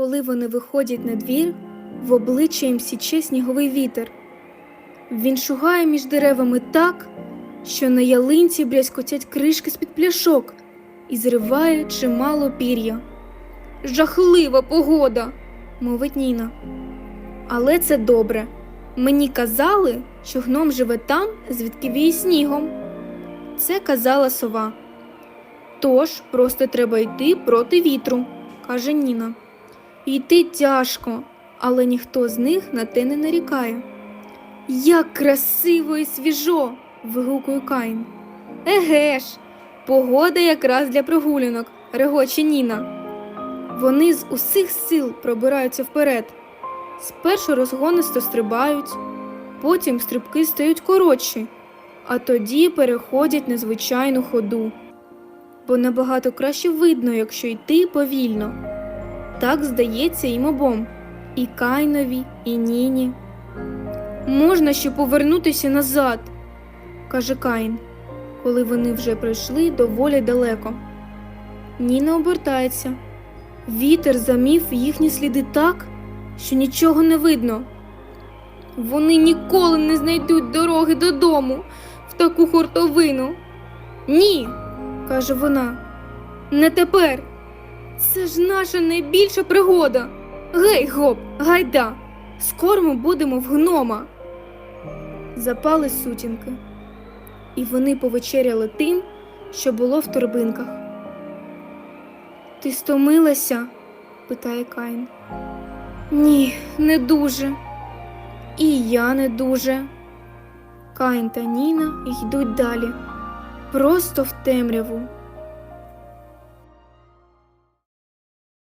Коли вони виходять на двір, в обличчя їм січе сніговий вітер. Він шугає між деревами так, що на ялинці брязкотять кришки з-під пляшок і зриває чимало пір'я. Жахлива погода, мовить Ніна. Але це добре. Мені казали, що гном живе там, звідки віє снігом. Це казала сова. Тож просто треба йти проти вітру, каже Ніна. Йти тяжко, але ніхто з них на те не нарікає. Як красиво і свіжо. вигукує Каїн. Еге ж, погода якраз для прогулянок, регоче Ніна. Вони з усіх сил пробираються вперед. Спершу розгонисто стрибають, потім стрибки стають коротші, а тоді переходять на звичайну ходу. Бо набагато краще видно, якщо йти повільно. Так здається їм обом і Кайнові, і Ніні. Можна ще повернутися назад, каже Кайн, коли вони вже пройшли доволі далеко. Ніна обертається. Вітер замів їхні сліди так, що нічого не видно. Вони ніколи не знайдуть дороги додому в таку хуртовину. Ні, каже вона. Не тепер. Це ж наша найбільша пригода. Гей, гоп, гайда. Скоро ми будемо в гнома. Запали сутінки, і вони повечеряли тим, що було в торбинках. Ти стомилася? питає Кайн. Ні, не дуже. І я не дуже. Кайн та Ніна йдуть далі, просто в темряву.